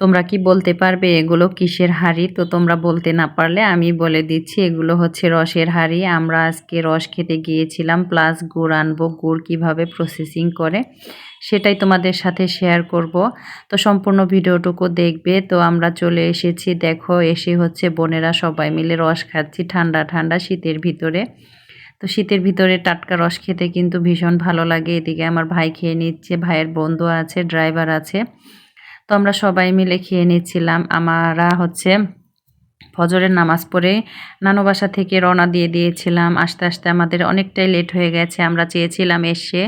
তোমরা কি বলতে পারবে, এগুলো কিসের হাঁড়ি? তো তোমরা বলতে না পারলে আমি বলে দিচ্ছি, এগুলো হচ্ছে রসের হাঁড়ি। আমরা আজকে রস খেতে গিয়েছিলাম, প্লাস গুড় আনব, গুড় কীভাবে প্রসেসিং করে সেটাই তোমাদের সাথে শেয়ার করব। তো সম্পূর্ণ ভিডিওটুকু দেখবে। তো আমরা চলে এসেছি, দেখো, এসে হচ্ছে বোনেরা সবাই মিলে রস খাচ্ছি ঠান্ডা ঠান্ডা শীতের ভিতরে। তো শীতের ভিতরে টাটকা রস খেতে কিন্তু ভীষণ ভালো লাগে। এদিকে আমার ভাই খেয়ে নিচ্ছে, ভাইয়ের বন্ধু আছে ড্রাইভার আছে। তো আমরা সবাই মিলে খেয়ে নিচ্ছিলাম। আমরা হচ্ছে ফজরের নামাজ পড়ে নানু বাসা থেকে রওনা দিয়ে দিয়েছিলাম। আস্তে আস্তে আমাদের অনেকটাই লেট হয়ে গেছে, আমরা চেয়েছিলাম এসে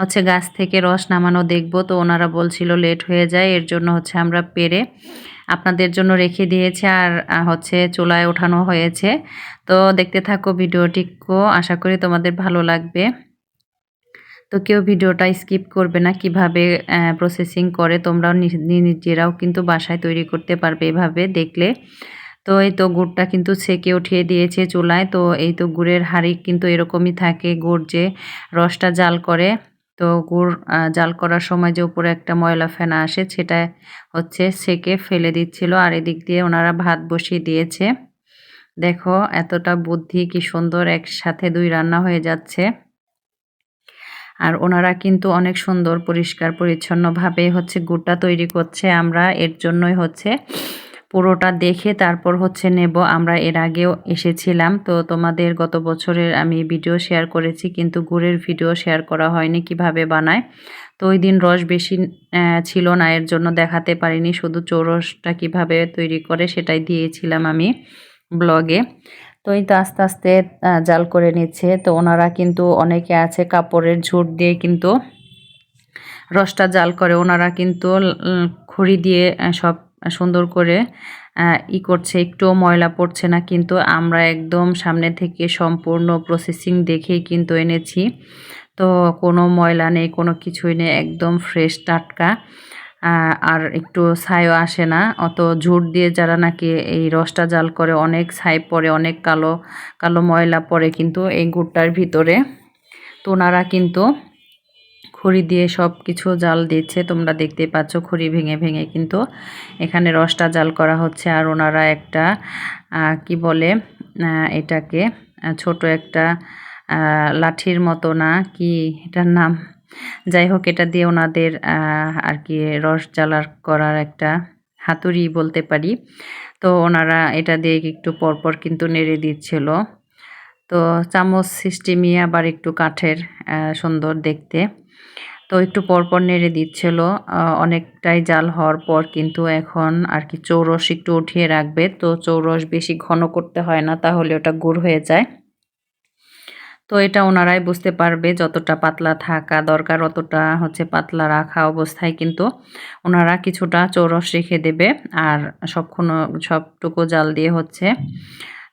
হচ্ছে গাছ থেকে রস নামানো দেখব। তো ওনারা বলছিল লেট হয়ে যায়, এর জন্য হচ্ছে আমরা পেরে আপনাদের জন্য রেখে দিয়েছে আর হচ্ছে চুলায় ওঠানো হয়েছে। তো দেখতে থাকো ভিডিওটিকেও আশা করি তোমাদের ভালো লাগবে। তো কেউ ভিডিওটা স্কিপ করবে না কীভাবে প্রসেসিং করে, তোমরাও নিজেরাও কিন্তু বাসায় তৈরি করতে পারবে এভাবে দেখলে। তো এই তো গুড়টা কিন্তু সেকে উঠিয়ে দিয়েছে চুলায়, তো এই তো গুড়ের হাঁড়ি কিন্তু এরকমই থাকে গুড় যে রসটা জাল করে। তো গুড় জাল করার সময় যে উপরে একটা ময়লা ফেনা আসে সেটা হচ্ছে সেকে ফেলে দিচ্ছিল আর এদিক দিয়ে ওনারা ভাত বসিয়ে দিয়েছে। দেখো এতটা বুদ্ধি কি সুন্দর, একসাথে দুই রান্না হয়ে যাচ্ছে। আর ওনারা কিন্তু অনেক সুন্দর, পরিষ্কার, পরিচ্ছন্নভাবে হচ্ছে গুড়টা তৈরি করছে। আমরা এর জন্যই হচ্ছে পুরোটা দেখে তারপর হচ্ছে নেব। আমরা এর আগেও এসেছিলাম। তো তোমাদের গত বছরের আমি ভিডিও শেয়ার করেছি, কিন্তু গুড়ের ভিডিও শেয়ার করা হয়নি কীভাবে বানায়। তো ওই দিন রস বেশি ছিল না, এর জন্য দেখাতে পারিনি। শুধু চৌরসটা কীভাবে তৈরি করে সেটাই দিয়েছিলাম আমি ব্লগে। তো এই তো আস্তে আস্তে জাল করে নিচ্ছে। তো ওনারা কিন্তু অনেকে আছে কাপড়ের ঝুট দিয়ে কিন্তু রসটা জাল করে। ওনারা কিন্তু খড়ি দিয়ে সব সুন্দর করে ই করছে। একটুও ময়লা পড়ছে না, কিন্তু আমরা একদম সামনে থেকে সম্পূর্ণ প্রসেসিং দেখেই কিন্তু এনেছি। তো কোনো ময়লা নেই, কোনো কিছুই নেই, একদম ফ্রেশ টাটকা। আর একটু ছাইও আসে না। অত ঝুট দিয়ে যারা নাকি এই রসটা জাল করে, অনেক ছাই পরে অনেক কালো কালো ময়লা পরে কিন্তু এই গুড়টার ভিতরে। তো ওনারা কিন্তু খড়ি দিয়ে সব কিছু জাল দিচ্ছে। তোমরা দেখতে পাচ্ছ খড়ি ভেঙে ভেঙে কিন্তু এখানে রসটা জাল করা হচ্ছে। আর ওনারা একটা কি বলে এটাকে ছোট একটা লাঠির মতো না, কি এটার নাম? যাই হোক, এটা দিয়ে ওনাদের আর কি রস জ্বালার করার একটা হাতুড়ি বলতে পারি। তো ওনারা এটা দিয়ে একটু পরপর কিন্তু নেড়ে দিচ্ছিল। তো চামচ সিস্টেমই আবার একটু কাঠের সুন্দর দেখতে। তো একটু পরপর নেড়ে দিচ্ছিল। অনেকটাই জাল হওয়ার পর কিন্তু এখন আর কি চৌরস একটু উঠিয়ে রাখবে। তো চৌরস বেশি ঘন করতে হয় না, তাহলে ওটা গুড় হয়ে যায়। তো এটা ওনারাই বুঝতে পারবে যতটা পাতলা থাকা দরকার, অতটা হচ্ছে পাতলা রাখা অবস্থায় কিন্তু ওনারা কিছুটা চৌরস রেখে দেবে আর সবক্ষণ সবটুকু জাল দিয়ে হচ্ছে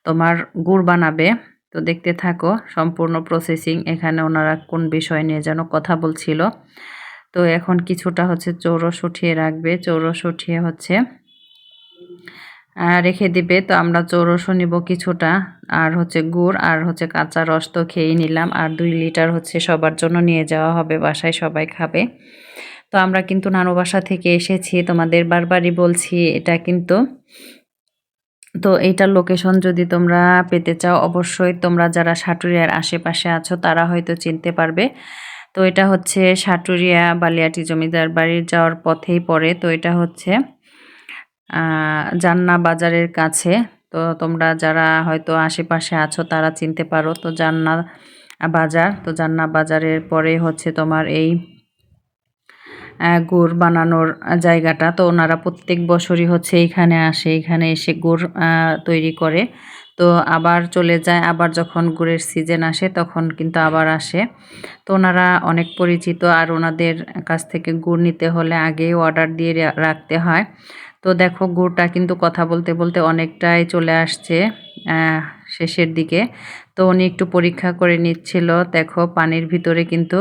তোমার গুড় বানাবে। তো দেখতে থাকো সম্পূর্ণ প্রসেসিং এখানে ওনারা কোন বিষয় নিয়ে যেন কথা বলছিল। তো এখন কিছুটা হচ্ছে চৌরস উঠিয়ে রাখবে, চৌরস উঠিয়ে হচ্ছে রেখে দিবে। তো আমরা চৌরসও নিব কিছুটা, আর হচ্ছে গুড়, আর হচ্ছে কাঁচা রস তো খেয়েই নিলাম। আর দুই লিটার হচ্ছে সবার জন্য নিয়ে যাওয়া হবে, বাসায় সবাই খাবে। তো আমরা কিন্তু নানু বাসা থেকে এসেছি, তোমাদের বারবারই বলছি এটা কিন্তু। তো এইটার লোকেশন যদি তোমরা পেতে চাও, অবশ্যই তোমরা যারা সাটুরিয়ার আশেপাশে আছো, তারা হয়তো চিনতে পারবে। তো এটা হচ্ছে সাটুরিয়া বালিয়াটি জমিদার বাড়ির যাওয়ার পথেই পড়ে। তো এটা হচ্ছে জান্না বাজারের কাছে। তো তোমরা যারা হয়তো আশেপাশে আছো, তারা চিনতে পারো। তো জান্না বাজার, তো জান্না বাজারের পরে হচ্ছে তোমার এই গুড় বানানোর জায়গাটা। তো ওনারা প্রত্যেক বছরই হচ্ছে এইখানে আসে এখানে এসে গুড় তৈরি করে। তো আবার চলে যায়, আবার যখন গুড়ের সিজন আসে, তখন কিন্তু আবার আসে। তো ওনারা অনেক পরিচিত, আর ওনাদের কাছ থেকে গুড় নিতে হলে আগেই অর্ডার দিয়ে রাখতে হয়। তো দেখো গুড়টা কিন্তু কথা বলতে বলতে অনেকটাই চলে আসছে শেষের দিকে। তো উনি একটু পরীক্ষা করে নিচ্ছিল, দেখো পানির ভিতরে কিন্তু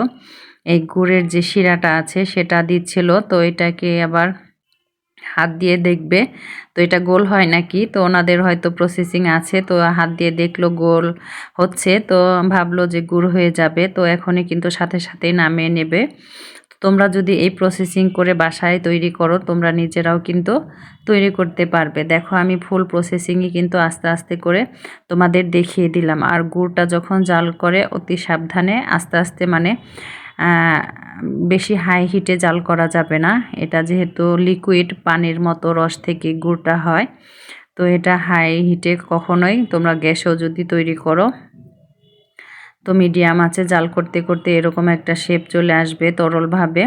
এই গুড়ের যে শিরাটা আছে সেটা দিচ্ছিল, তো এটাকে আবার হাত দিয়ে দেখবে। তো এটা গোল হয় নাকি? তো ওনাদের হয়তো প্রসেসিং আছে, তো হাত দিয়ে দেখল গোল হচ্ছে, তো ভাবলো যে গুড় হয়ে যাবে, তো এখনই কিন্তু সাথে সাথেই নামিয়ে নেবে। তোমরা যদি এই প্রসেসিং করে বাসায় তৈরি করো, তোমরা নিজেরাও কিন্তু তৈরি করতে পারবে। দেখো, আমি ফুল প্রসেসিংই কিন্তু আস্তে আস্তে করে তোমাদের দেখিয়ে দিলাম। আর গুড়টা যখন জাল করে অতি সাবধানে আস্তে আস্তে মানে বেশি হাই হিটে জাল করা যাবে না। এটা যেহেতু লিকুইড পানির মতো রস থেকে গুড়টা হয়, তো এটা হাই হিটে কখনোই তোমরা গ্যাসেও যদি তৈরি করো তো মিডিয়াম আছে, জাল করতে করতে এরকম একটা শেপ চলে আসবে তরলভাবে।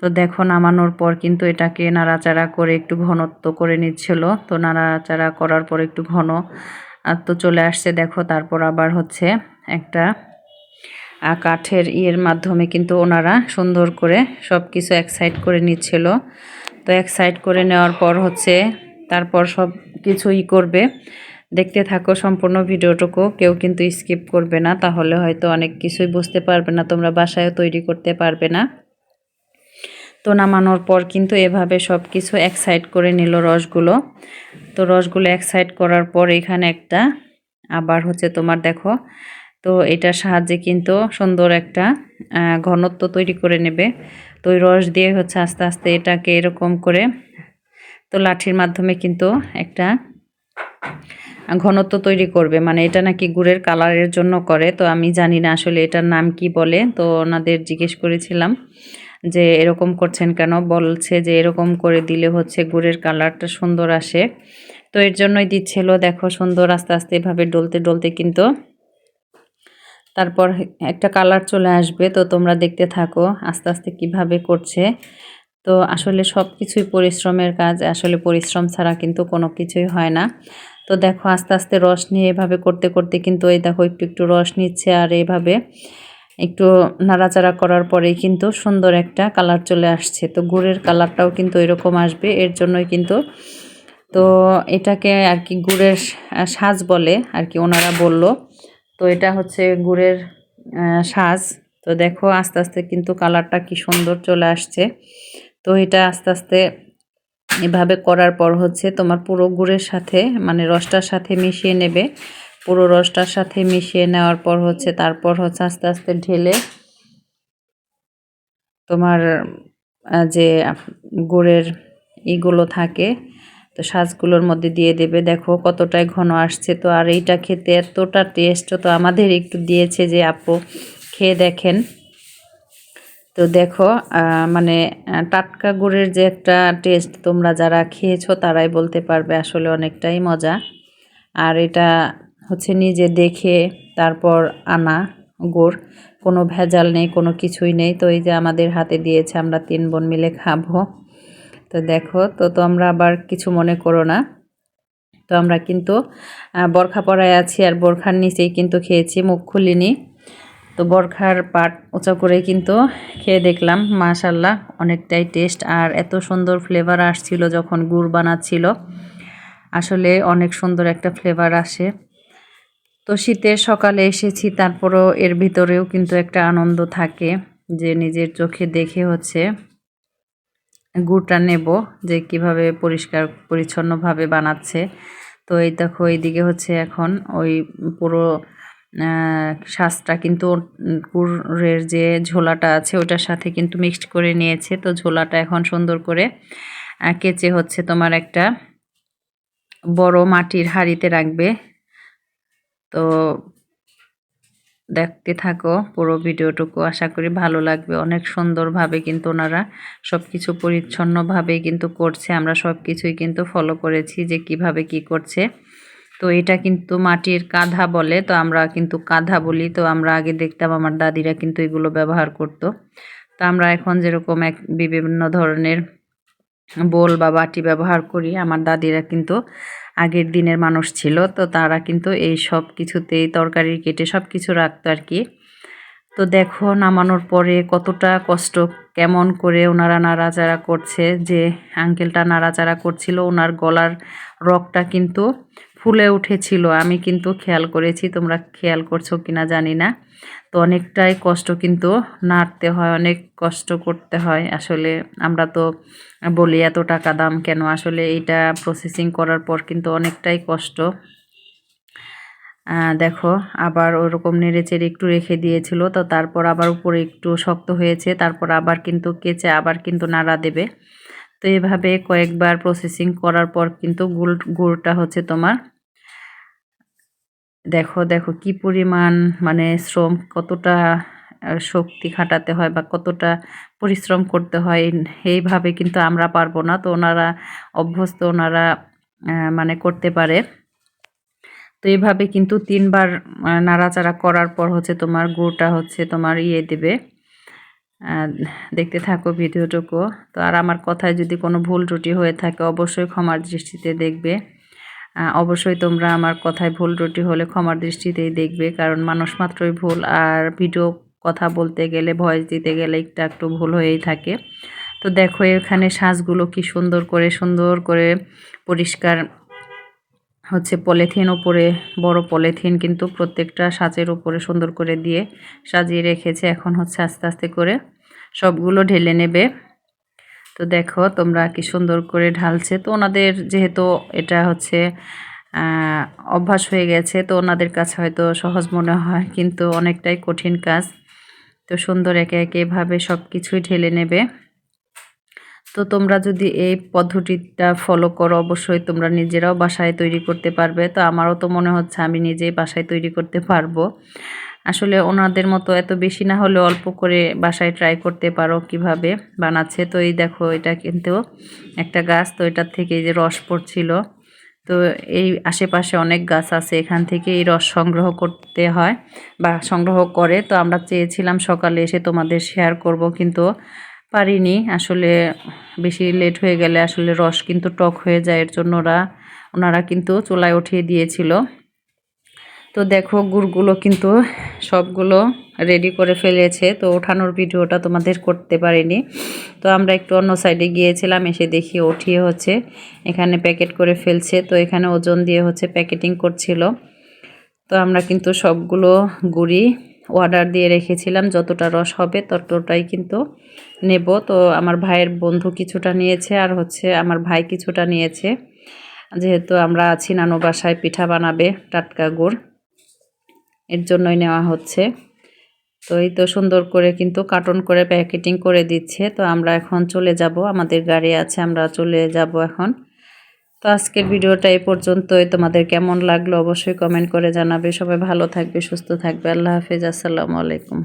তো দেখো নামানোর পর কিন্তু এটাকে নাড়াচাড়া করে একটু ঘনত্ব করে নিচ্ছিল। তো নাড়াচাড়া করার পর একটু ঘন। তো চলে আসছে দেখো, তারপর আবার হচ্ছে একটা কাঠের ইয়ের মাধ্যমে কিন্তু ওনারা সুন্দর করে সব কিছু এক সাইড করে নিচ্ছিল। তো এক সাইড করে নেওয়ার পর হচ্ছে, তারপর সব কিছুই করবে। দেখতে থাকো সম্পূর্ণ ভিডিওটুকু। কেউ কিন্তু স্কিপ করবে না, তাহলে হয়তো অনেক কিছুই বুঝতে পারবে না, তোমরা বাসায়ও তৈরি করতে পারবে না। তো নামানোর পর কিন্তু এভাবে সব কিছু এক সাইড করে নিল রসগুলো। তো রসগুলো এক সাইড করার পর এখানে একটা, আবার হচ্ছে তোমার দেখো, তো এটার সাহায্যে কিন্তু সুন্দর একটা ঘনত্ব তৈরি করে নেবে। তো ওই রস দিয়ে হচ্ছে আস্তে আস্তে এটাকে এরকম করে, তো লাঠির মাধ্যমে কিন্তু একটা ঘনত্ব তৈরি করবে। মানে এটা নাকি গুড়ের কালারের জন্য করে। তো আমি জানি না আসলে এটার নাম কি বলে। তো ওনাদের জিজ্ঞেস করেছিলাম যে এরকম করছেন কেন? বলছে যে এরকম করে দিলে হচ্ছে গুড়ের কালারটা সুন্দর আসে। তো এর জন্যই দিচ্ছিল, দেখো সুন্দর আস্তে আস্তে এভাবে ডলতে ডলতে কিন্তু তারপর একটা কালার চলে আসবে। তো তোমরা দেখতে থাকো আস্তে আস্তে কীভাবে করছে। তো আসলে সব কিছুই পরিশ্রমের কাজ, আসলে পরিশ্রম ছাড়া কিন্তু কোনো কিছুই হয় না। তো দেখো আস্তে আস্তে রস নিয়ে এভাবে করতে করতে কিন্তু এই দেখো একটু একটু রস নিচ্ছে আর এইভাবে একটু নাড়াচাড়া করার পরেই কিন্তু সুন্দর একটা কালার চলে আসছে। তো গুড়ের কালারটাও কিন্তু এরকম আসবে, এর জন্যই কিন্তু তো এটাকে আর কি গুড়ের সাজ বলে আর কি ওনারা বলল। তো এটা হচ্ছে গুড়ের সাজ। তো দেখো আস্তে আস্তে কিন্তু কালারটা কি সুন্দর চলে আসছে। তো এটা আস্তে আস্তে এভাবে করার পর হচ্ছে তোমার পুরো গুড়ের সাথে মানে রসটার সাথে মিশিয়ে নেবে। পুরো রসটার সাথে মিশিয়ে নেওয়ার পর হচ্ছে, তারপর হচ্ছে আস্তে আস্তে ঢেলে তোমার যে গুড়ের ইগুলো থাকে, তো সাজগুলোর মধ্যে দিয়ে দেবে। দেখো কতটাই ঘন আসছে। তো আর এইটা খেতে এতটা টেস্ট তো আমাদের একটু দিয়েছে যে আপু, খেয়ে দেখেন। তো দেখো মানে টাটকা গুড়ের যে একটা টেস্ট তোমরা যারা খেয়েছো তারাই বলতে পারবে আসলে অনেকটাই মজা। আর এটা হচ্ছে নিজে দেখে তারপর আনা গুড়। কোনো ভেজাল নেই, কোনো কিছুই নেই। তো এই যে আমাদের হাতে দিয়েছে, আমরা তিন বোন মিলে খাব। তো দেখো, তো তো আমরা আবার কিছু মনে করো না। তো আমরা কিন্তু বরখা পরায় আছি আর বরখার নিচেই কিন্তু খেয়েছি, মুখ খুলিনি। তো বরখার পাট উঁচা করে কিন্তু খেয়ে দেখলাম মাশাল্লাহ অনেকটাই টেস্ট আর এত সুন্দর ফ্লেভার আসছিল যখন গুড় বানাচ্ছিল, আসলে অনেক সুন্দর একটা ফ্লেভার আসে। তো শীতের সকালে এসেছি, তারপরও এর ভিতরেও কিন্তু একটা আনন্দ থাকে, যে নিজের চোখে দেখে হচ্ছে গুড়টা নেব, যে কীভাবে পরিষ্কার, পরিচ্ছন্নভাবে বানাচ্ছে। তো এই দেখো, এইদিকে হচ্ছে এখন ওই পুরো শ্বাসটা কিন্তু গুড়ের যে ঝোলাটা আছে ওটার সাথে কিন্তু মিক্সড করে নিয়েছে। তো ঝোলাটা এখন সুন্দর করে কেচে হচ্ছে তোমার একটা বড় মাটির হাঁড়িতে রাখবে। তো দেখতে থাকো পুরো ভিডিওটুকু, আশা করি ভালো লাগবে। অনেক সুন্দরভাবে কিন্তু ওনারা সব কিছু পরিচ্ছন্নভাবে কিন্তু করছে। আমরা সব কিছুই কিন্তু ফলো করেছি যে কীভাবে কি করছে। তো এটা কিন্তু মাটির কাঁধা বলে, তো আমরা কিন্তু কাঁধা বলি। তো আমরা আগে দেখতাম আমার দাদিরা কিন্তু এগুলো ব্যবহার করত। তো আমরা এখন যেরকম এক বিভিন্ন ধরনের বোল বা বাটি ব্যবহার করি, আমার দাদিরা কিন্তু আগের দিনের মানুষ ছিল, তো তারা কিন্তু এই সব কিছুতেই তরকারি কেটে সব কিছু রাখতো আর কি। তো দেখো, নামানোর পরে কতটা কষ্ট, কেমন করে ওনারা নাড়াচাড়া করছে যে আঙ্কেলটা নাড়াচাড়া করছিল, ওনার গলার রকটা কিন্তু ফুলে উঠেছিল। আমি কিন্তু খেয়াল করেছি তোমরা খেয়াল করছ কিনা জানি না। তো অনেকটাই কষ্ট কিন্তু নাড়তে হয়, অনেক কষ্ট করতে হয়। আসলে আমরা তো বলি এত টাকা দাম কেন? আসলে এইটা প্রসেসিং করার পর কিন্তু অনেকটাই কষ্ট। দেখো, আবার ওরকম নেড়েচেড়ে একটু রেখে দিয়েছিল। তো তারপর আবার উপরে একটু শক্ত হয়েছে। তারপর আবার কিন্তু কেচে আবার কিন্তু নাড়া দেবে। তো এভাবে কয়েকবার প্রসেসিং করার পর কিন্তু গুড়, গুড়টা হচ্ছে তোমার দেখো দেখো কি পরিমাণ মানে শ্রম কতটা শক্তি খাটাতে হয় বা কতটা পরিশ্রম করতে হয়, এইভাবে কিন্তু আমরা পারব না। তো ওনারা অভ্যস্ত, ওনারা মানে করতে পারে। তো এইভাবে কিন্তু তিনবার নাড়াচাড়া করার পর হচ্ছে তোমার গুড়টা হচ্ছে তোমার ইয়ে দেবে। দেখতে থাকো ভিডিওটুকু। তো আর আমার কথায় যদি কোনো ভুল ত্রুটি হয়ে থাকে, অবশ্যই ক্ষমার দৃষ্টিতে দেখবে। অবশ্যই তোমরা আমার কথায় ভুল ত্রুটি হলে ক্ষমার দৃষ্টিতেই দেখবে, কারণ মানুষ মাত্রই ভুল আর ভিডিও কথা বলতে গেলে, ভয়েস দিতে গেলে একটু একটু ভুল হয়েই থাকে। তো দেখো, এখানে সাজগুলো কি সুন্দর করে সুন্দর করে পরিষ্কার হচ্ছে পলিথিন ওপরে বড় পলিথিন কিন্তু প্রত্যেকটা সাজের ওপরে সুন্দর করে দিয়ে সাজিয়ে রেখেছে। এখন হচ্ছে আস্তে আস্তে করে সবগুলো ঢেলে নেবে। তো দেখো তোমরা কি সুন্দর করে ঢালছে। তো ওনাদের যেহেতু এটা হচ্ছে অভ্যাস হয়ে গেছে, তো ওনাদের কাছে হয়তো সহজ মনে হয়, কিন্তু অনেকটাই কঠিন কাজ। তো সুন্দর একে একে এভাবে সব কিছুই ঢেলে নেবে। তো তোমরা যদি এই পদ্ধতিটা ফলো করো, অবশ্যই তোমরা নিজেরাও বাসায় তৈরি করতে পারবে। তো আমারও তো মনে হচ্ছে আমি নিজেই বাসায় তৈরি করতে পারব। আসলে ওনাদের মতো এত বেশি না হলে অল্প করে বাসায় ট্রাই করতে পারো কীভাবে বানাচ্ছে। তো এই দেখো, এটা কিন্তু একটা গাছ, তো এটার থেকে যে রস পড়ছিল। তো এই আশেপাশে অনেক গাছ আছে, এখান থেকে এই রস সংগ্রহ করতে হয় বা সংগ্রহ করে। তো আমরা চেয়েছিলাম সকালে এসে তোমাদের শেয়ার করব, কিন্তু পারিনি। আসলে বেশি লেট হয়ে গেলে আসলে রস কিন্তু টক হয়ে যায়, এর জন্য ওরা, ওনারা কিন্তু চুলায় উঠিয়ে দিয়েছিল। তো দেখো গুড়গুলো কিন্তু সবগুলো রেডি করে ফেলেছে। তো ওঠানোর ভিডিওটা তোমাদের করতে পারিনি। তো আমরা একটু অন্য সাইডে গিয়েছিলাম, এসে দেখি উঠিয়ে হচ্ছে। এখানে প্যাকেট করে ফেলছে। তো এখানে ওজন দিয়ে হচ্ছে প্যাকেটিং করছিল। তো আমরা কিন্তু সবগুলো গুড়ি অর্ডার দিয়ে রেখেছিলাম। যতটা রস হবে ততটাই কিন্তু নেব। তো আমার ভাইয়ের বন্ধু কিছুটা নিয়েছে আর হচ্ছে আমার ভাই কিছুটা নিয়েছে। যেহেতু আমরা আছি নানু বাসায় পিঠা বানাবে টাটকা গুড়। এর জন্যই নেওয়া হচ্ছে। তো এই তো সুন্দর করে কিন্তু কার্টন করে প্যাকেটিং করে দিচ্ছে। তো আমরা এখন চলে যাব। আমাদের গাড়ি আছে, আমরা চলে যাব এখন। তো আজকের ভিডিওটা এই পর্যন্তই। তোমাদের কেমন লাগল অবশ্যই কমেন্ট করে জানাবে। সবাই ভালো থাকবে, সুস্থ থাকবে। আল্লাহ হাফিজ। আসসালামু আলাইকুম।